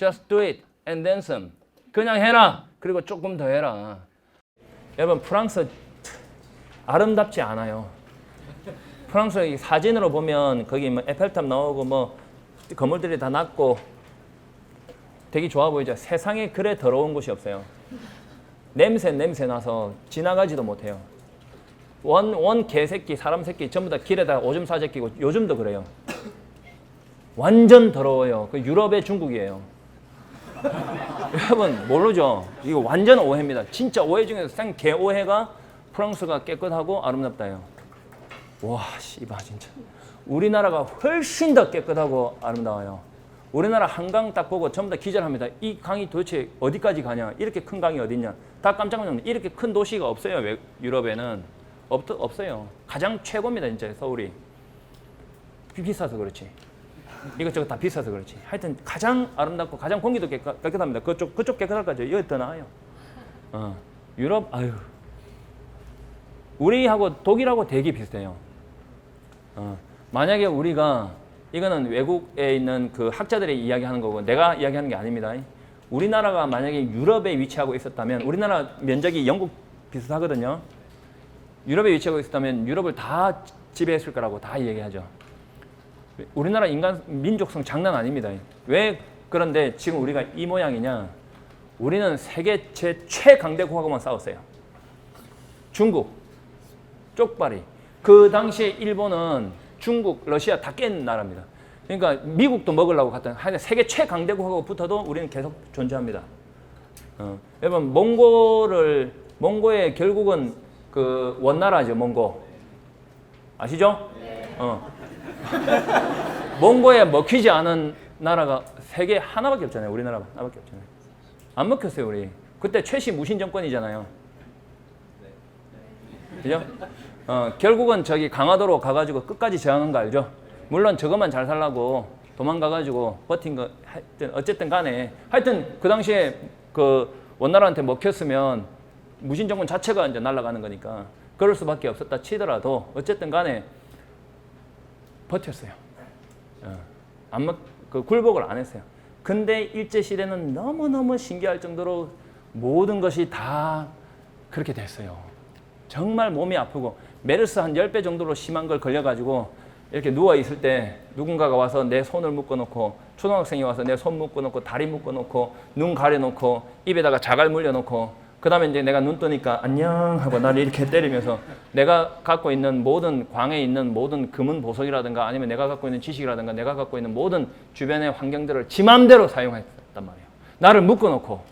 Just do it and then some. 그냥 해라. 그리고 조금 더 해라. 여러분 프랑스 아름답지 않아요. 프랑스 이 사진으로 보면 거기 뭐 에펠탑 나오고 뭐 건물들이 다 낮고 되게 좋아 보이죠. 세상에 그래 더러운 곳이 없어요. 냄새 냄새 나서 지나가지도 못해요. 원, 원 개새끼, 사람 새끼 전부 다 길에다 오줌 싸 제끼고 요즘도 그래요. 완전 더러워요. 그 유럽의 중국이에요. 여러분 모르죠? 이거 완전 오해입니다. 진짜 오해 중에서 생개 오해가 프랑스가 깨끗하고 아름답다요. 와, 씨바 진짜. 우리나라가 훨씬 더 깨끗하고 아름다워요. 우리나라 한강 딱 보고 전부 다 기절합니다. 이 강이 도대체 어디까지 가냐? 이렇게 큰 강이 어딨냐? 다 깜짝 놀랍니다. 이렇게 큰 도시가 없어요. 외- 유럽에는 없, 없어요. 가장 최고입니다. 진짜 서울이. 비- 비싸서 그렇지. 이것저것 다 비싸서 그렇지. 하여튼 가장 아름답고 가장 공기도 깨끗, 깨끗 합니다. 그쪽 그쪽 깨끗할까죠. 여기 더 나아요. 어, 유럽 아유. 우리하고 독일하고 되게 비슷해요. 어, 만약에 우리가 이거는 외국에 있는 그 학자들이 이야기하는 거고 내가 이야기하는 게 아닙니다. 우리나라가 만약에 유럽에 위치하고 있었다면 우리나라 면적이 영국 비슷하거든요. 유럽에 위치하고 있었다면 유럽을 다 지배했을 거라고 다 얘기하죠. 우리나라 인간 민족성 장난 아닙니다. 왜 그런데 지금 우리가 이 모양이냐? 우리는 세계 제 최강대국하고만 싸웠어요. 중국, 쪽발이. 그 당시에 일본은 중국, 러시아 다 깬 나라입니다. 그러니까 미국도 먹으려고 갔던 하여튼 세계 최강대국하고 붙어도 우리는 계속 존재합니다. 어. 여러분 몽고를 몽고의 결국은 그 원나라죠 몽고 아시죠? 어. 몽고에 먹히지 않은 나라가 세계 하나밖에 없잖아요. 우리나라 하나밖에 없잖아요. 안 먹혔어요 우리. 그때 최씨 무신 정권이잖아요. 그죠? 어, 결국은 저기 강화도로 가가지고 끝까지 저항한 거 알죠? 물론 저것만 잘 살라고 도망가가지고 버틴 거 하여튼 어쨌든 간에 하여튼 그 당시에 그 원나라한테 먹혔으면 무신 정권 자체가 이제 날아가는 거니까 그럴 수밖에 없었다 치더라도 어쨌든 간에 버텼어요. 어, 안 먹, 그 굴복을 안 했어요. 근데 일제 시대는 너무 너무 신기할 정도로 모든 것이 다 그렇게 됐어요. 정말 몸이 아프고 메르스 한 10배 정도로 심한 걸 걸려가지고 이렇게 누워 있을 때 누군가가 와서 내 손을 묶어 놓고 초등학생이 와서 내 손 묶어 놓고 다리 묶어 놓고 눈 가려 놓고 입에다가 자갈 물려 놓고 그 다음에 이제 내가 눈 뜨니까 안녕 하고 나를 이렇게 때리면서 내가 갖고 있는 모든 광에 있는 모든 금은 보석이라든가 아니면 내가 갖고 있는 지식이라든가 내가 갖고 있는 모든 주변의 환경들을 지 맘대로 사용했단 말이에요. 나를 묶어 놓고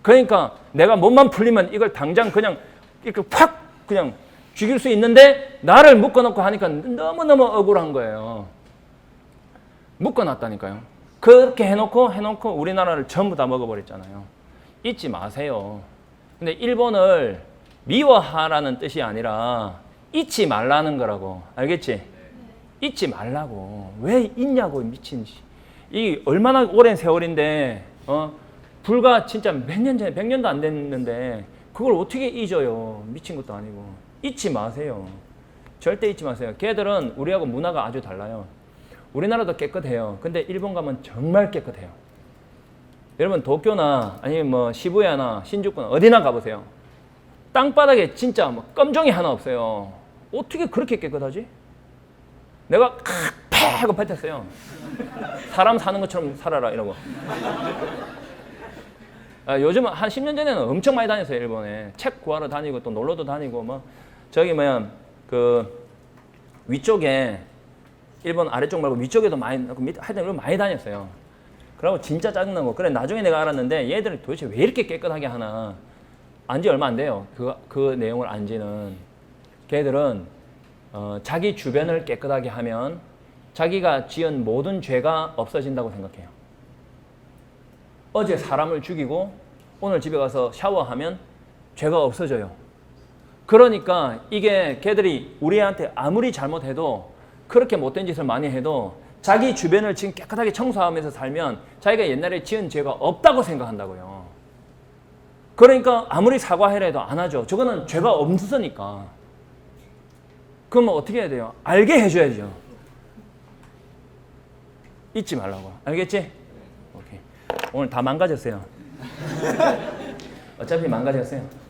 그러니까 내가 몸만 풀리면 이걸 당장 그냥 이렇게 팍 그냥 죽일 수 있는데 나를 묶어놓고 하니까 너무너무 억울한 거예요. 묶어놨다니까요. 그렇게 해놓고 해놓고 우리나라를 전부 다 먹어버렸잖아요. 잊지 마세요. 근데 일본을 미워하라는 뜻이 아니라 잊지 말라는 거라고. 알겠지? 잊지 말라고. 왜 잊냐고 미친 씨. 이 얼마나 오랜 세월인데 어? 불과 진짜 몇 년 전에 100년도 안 됐는데 그걸 어떻게 잊어요? 미친 것도 아니고. 잊지 마세요. 절대 잊지 마세요. 걔들은 우리하고 문화가 아주 달라요. 우리나라도 깨끗해요. 근데 일본 가면 정말 깨끗해요. 여러분 도쿄나 아니면 뭐 시부야나 신주쿠나 어디나 가보세요. 땅바닥에 진짜 뭐 껌종이 하나 없어요. 어떻게 그렇게 깨끗하지? 내가 팍 하고 뱉었어요. 사람 사는 것처럼 살아라 이러고. 아, 요즘 한 10년 전에는 엄청 많이 다녔어요 일본에 책 구하러 다니고 또 놀러도 다니고 뭐 저기 뭐야 그 위쪽에 일본 아래쪽 말고 위쪽에도 많이 그밑 하여튼 많이 다녔어요. 그러고 진짜 짜증나고 그래 나중에 내가 알았는데 얘들이 도대체 왜 이렇게 깨끗하게 하나 안지 얼마 안 돼요. 그, 그 내용을 안지는 걔들은 어, 자기 주변을 깨끗하게 하면 자기가 지은 모든 죄가 없어진다고 생각해요. 어제 사람을 죽이고 오늘 집에 가서 샤워하면 죄가 없어져요. 그러니까 이게 걔들이 우리한테 아무리 잘못해도 그렇게 못된 짓을 많이 해도 자기 주변을 지금 깨끗하게 청소하면서 살면 자기가 옛날에 지은 죄가 없다고 생각한다고요. 그러니까 아무리 사과해라 도안 하죠. 저거는 죄가 없으니까. 그러면 어떻게 해야 돼요? 알게 해줘야죠. 잊지 말라고. 알겠지? 오케이. 오늘 다 망가졌어요. 어차피 망가졌어요.